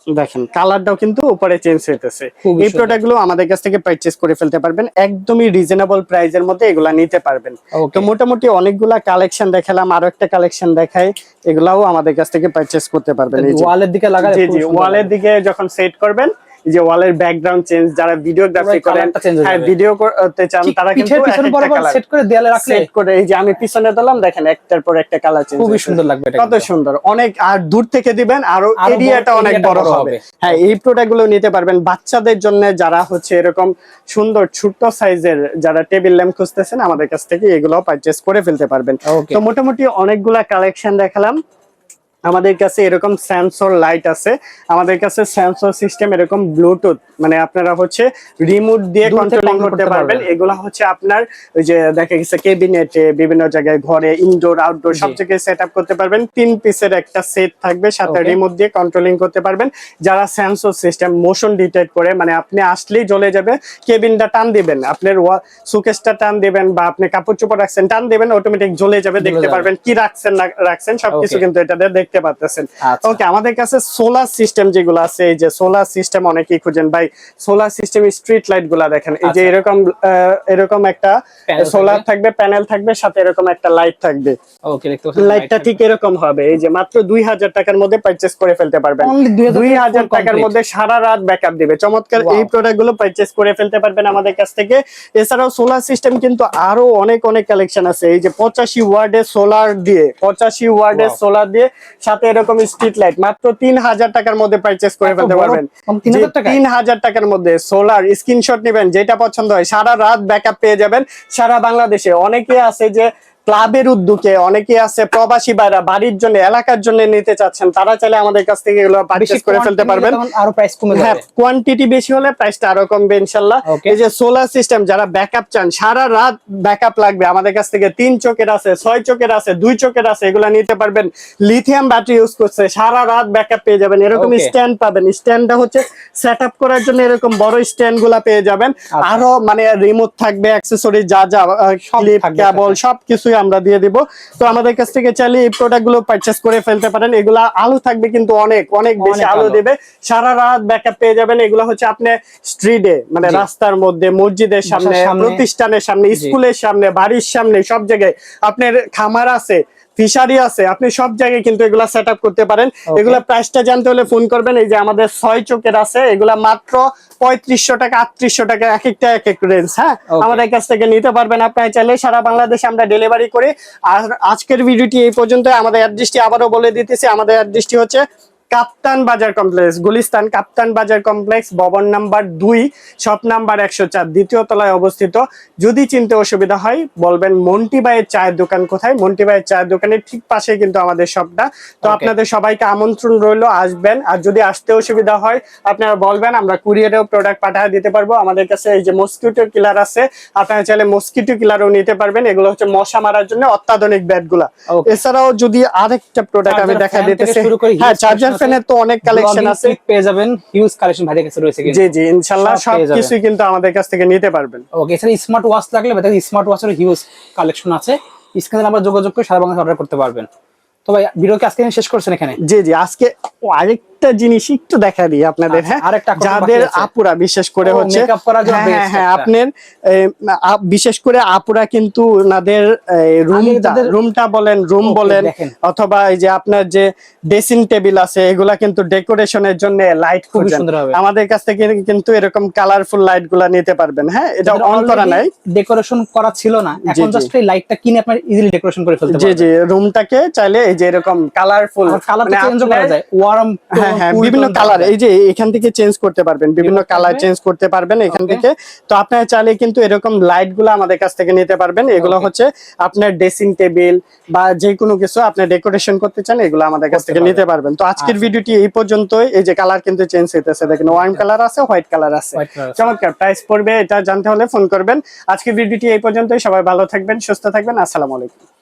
দেখেন কালারটাও কিন্তু উপরে চেঞ্জ হইতেছে। এই সুন্দর। প্রোডাক্টগুলো আমাদের কাছ থেকে পারচেস করে ফেলতে পারবেন। একদমই রিজনেবল প্রাইসের মধ্যে এগুলা নিতে পারবেন। তো মোটামুটি অনেকগুলা কালেকশন দেখালাম আরও একটা কালেকশন দেখাই এগুলাও আমাদের কাছ থেকে পারচেস করতে পারবেন। এই যে ওয়ালের দিকে লাগালে জি জি ওয়ালের দিকে যখন সেট করবেন যে ওয়ালের ব্যাকগ্রাউন্ড চেঞ্জ যারা ভিডিওগ্রাফি করেন হয়ে ভিডিও করতে চান তারা কিন্তু সেট করে দেয়ালে রাখলে সেট করে এই যে আমি পিছনে দিলাম দেখেন একটার পর একটা কালার চেঞ্জ খুবই সুন্দর লাগবে এটা কত সুন্দর। অনেক আর দূর থেকে দিবেন আরও এরিয়াটা অনেক বড় হবে। হ্যাঁ এই প্রোডাক্টগুলো নিতে পারবেন। বাচ্চাদের জন্য যারা হচ্ছে এরকম সুন্দর ছোট্ট সাইজের যারা টেবিল ল্যাম্প খুঁজতেছেন আমাদের কাছ থেকে এগুলো পারচেস করে ফেলতে পারবেন। তো মোটামুটি অনেকগুলা কালেকশন দেখালাম। আমাদের কাছে এরকম সেন্সর লাইট আছে। আমাদের কাছে সেন্সর সিস্টেম এরকম ব্লুটুথ মানে আপনারা হচ্ছে রিমোট দিয়ে কন্ট্রোলিং করতে পারবেন। এগুলা হচ্ছে আপনার ওই যে দেখা গেছে কেবিনেটে বিভিন্ন জায়গায় ঘরে ইনডোর আউটডোর সব জায়গায় সেট আপ করতে পারবেন। তিন পিসের একটা সেট থাকবে সাথে রিমোট দিয়ে কন্ট্রোলিং করতে পারবেন। যারা সেন্সর সিস্টেম মোশন ডিটেক্ট করে মানে আপনি আসলেই জ্বলে যাবে কেবিনটা টান দিবেন আপনার সুকেসটা টান দিবেন বা আপনি কাপড় চোপড় রাখছেন টান দিবেন অটোমেটিক জ্বলে যাবে দেখতে পারবেন কি রাখছেন না রাখছেন সবকিছু কিন্তু এটাতে দেখতে পাচ্ছেন আচ্ছা। ওকে আমাদের কাছে সোলার সিস্টেম যেগুলো আছে এই যে সোলার সিস্টেম অনেকেই খুঁজেন। ভাই সোলার সিস্টেম স্ট্রিট লাইটগুলা দেখেন। এই যে আচ্ছা। এরকম এরকম একটা সোলার থাকবে। প্যানেল থাকবে সাথে এরকম একটা লাইট থাকবে। ওকে দেখতে পাচ্ছেন লাইটটা ঠিক এরকম হবে। এই যে মাত্র দুই হাজার টাকার মধ্যে পারচেস করে ফেলতে পারবেন। 2000 দুই হাজার টাকার মধ্যে সারা রাত ব্যাকআপ দিবে। চমৎকার এই প্রোডাক্টগুলো পারচেস করে ফেলতে পারবেন আমাদের কাছ থেকে। এছাড়াও সোলার সিস্টেম কিন্তু আরও অনেক অনেক কালেকশন আছে। এই যে পঁচাশি ওয়ার্ডের সোলার দিয়ে পঁচাশি ওয়ার্ডের সোলার দিয়ে সাথে এরকম স্ট্রিট লাইট মাত্র তিন হাজার টাকার মধ্যে পারচেস করে ফেলতে পারবেন। 3000 টাকায়? তিন হাজার টাকার মধ্যে সোলার স্ক্রিনশট নেবেন যেটা পছন্দ হয়। সারা রাত ব্যাকআপ পেয়ে যাবেন। সারা বাংলাদেশে অনেকে আছে যে ক্লাবের উদ্যোগে অনেকে আছে প্রবাসী বাইরা বাড়ির জন্য এলাকার জন্য নিতে চাচ্ছেন। তারা চাইলে আমাদের কাছ থেকে এগুলো পারচেজ করে ফেলতে পারবেন। আরও প্রাইস কমে হ্যাঁ যাবে। কোয়ান্টিটি বেশি হলে প্রাইসটা আরও কমবে ইনশাল্লাহ। Okay. এই যে সোলার সিস্টেম যারা ব্যাকআপ চান সারা রাত ব্যাকআপ লাগবে। আমাদের কাছ থেকে তিন চোখের আছে ছয় চোখের আছে দুই চোখের আছে এগুলা নিতে পারবেন। লিথিয়াম ব্যাটারি ইউজ করছে সারা রাত ব্যাকআপ পেয়ে যাবেন। এরকম স্ট্যান্ড পাবেন। স্ট্যান্ডটা হচ্ছে সেট আপ করার জন্য এরকম বড় স্ট্যান্ডগুলা পেয়ে যাবেন। আচ্ছা। আরও মানে রিমোট থাকবে অ্যাক্সেসরি যা যা সব ক্লিপ কেবল সবকিছুই আমরা দিয়ে দিব। তো আমাদের কাছ থেকে চাইলে এই প্রোডাক্টগুলো পারচেস করে ফেলতে পারেন। এগুলা আলো থাকবে কিন্তু অনেক অনেক বেশি আলু। দেবে। সারা রাত ব্যাকআপ পেয়ে যাবেন। এগুলো হচ্ছে আপনি স্ট্রিটে মানে রাস্তার মধ্যে মসজিদের সামনে। প্রতিষ্ঠানের সামনে স্কুলের সামনে বাড়ির সামনে সব জায়গায়। আপনার খামার আছে ফিশারি আছে আপনি সব জায়গায় কিন্তু এগুলা সেট করতে পারেন। এগুলো এগুলা প্রাইসটা জানতে হলে ফোন করবেন এই যে আমাদের ছয় চোখের আছে এগুলা মাত্র পঁয়ত্রিশশো টাকা আটত্রিশশো টাকা এক একটা এক এক রেঞ্জ হ্যাঁ? আমাদের কাছ থেকে নিতে পারবেন আপনার চাইলে সারা বাংলাদেশে আমরা ডেলিভারি করি। আর আজকের ভিডিওটি এই পর্যন্ত আমাদের অ্যাড্রেসটি আবারও বলে দিতেছি আমাদের অ্যাড্রেসটি হচ্ছে কাপ্তান বাজার কমপ্লেক্স গুলিস্তান কাপ্তান বাজার কমপ্লেক্স ভবন নাম্বার দুই শপ নাম্বার একশো চার দ্বিতীয় তলায় অবস্থিত। যদি চিনতে অসুবিধা হয় বলবেন মন্টি ভাইয়ের চায়ের দোকান কোথায়? মন্টি ভাইয়ের চায়ের দোকানের ঠিক পাশে কিন্তু আমাদের শপটা। তো আপনাদের সবাইকে আমন্ত্রণ রইল আসবেন। আর যদি আসতে অসুবিধা হয় আপনারা বলবেন আমরা কুরিয়ারেও প্রোডাক্ট পাঠিয়ে দিতে পারব। আমাদের কাছে এই যে মসকিউটো কিলার আছে আপনারা চাইলে মসকিউটো কিলারও নিতে পারবেন। এগুলো হচ্ছে মশা মারার জন্য অত্যাধুনিক ব্যাটগুলা এছাড়াও যদি আরেকটা প্রোডাক্ট আমি দেখা দিতেছি হ্যাঁ চার্জার ফ্যানের তো অনেক কালেকশন আছে। পেয়ে যাবেন। হিউজ কালেকশন ভাইদের কাছে রয়েছে জি জি ইনশাল্লাহ সব পেয়ে যাবেন। সবকিছুই কিন্তু আমাদের কাছ থেকে নিতে পারবেন। ওকে এছাড়া স্মার্ট ওয়াচ লাগলে স্মার্ট ওয়াচের হিউজ কালেকশন আছে। স্ক্রিনে আমরা যোগাযোগ করে সারা বাংলাদেশে অর্ডার করতে পারবেন। তো ভাই ভিডিওকে আজকে শেষ করছেন এখানে? জি জি আজকে ও, আরেকটা জিনিস একটু দেখা দিই আপনাদের আচ্ছা, হ্যাঁ? আরেকটা যাদের আপুরা বিশেষ করে হচ্ছে জন্য হ্যাঁ হ্যাঁ আপনার বিশেষ করে আপুরা কিন্তু ওনাদের রুমটা রুমটা বলেন রুম বলেন অথবা এই যে আপনার যে ড্রেসিং টেবিল আছে এগুলা কিন্তু ডেকোরেশনের জন্য লাইট খুবই সুন্দর হবে। আমাদের কাছ থেকে কিন্তু এরকম কালারফুল লাইটগুলা নিতে পারবেন হ্যাঁ? এটা অন করা নাই। ডেকোরেশন করা ছিল না এখন জাস্ট এই লাইটটা কিনে আপনার ইজিলি ডেকোরেশন করে ফেলতে জি পারবেন। জি রুমটাকে চাইলে এই যে এরকম কালারফুল কালার চেঞ্জ করা যায়। ওয়ার্ম হ্যাঁ হ্যাঁ বিভিন্ন কালার এই যে এখান থেকে চেঞ্জ করতে পারবেন বিভিন্ন কালার চেঞ্জ করতে পারবেন এখান থেকে। তো আপনারা চাইলে কিন্তু এরকম লাইটগুলো আমাদের কাছ থেকে নিতে পারবেন। এগুলো হচ্ছে আপনার ড্রেসিং টেবিল বা যে কোনো কিছু আপনি ডেকোরেশন করতে চান এগুলো আমাদের কাছ থেকে নিতে পারবেন। তো আজকের আচ্ছা। ভিডিওটি এই পর্যন্তই। এই যে কালার কিন্তু চেঞ্জ হইতেছে দেখেন ওয়াইন কালার আছে হোয়াইট কালার আছে। আছে। চমৎকার প্রাইস পড়বে এটা জানতে হলে ফোন করবেন। আজকের ভিডিওটি এই পর্যন্তই। সবাই ভালো থাকবেন সুস্থ থাকবেন। আসসালামু আলাইকুম।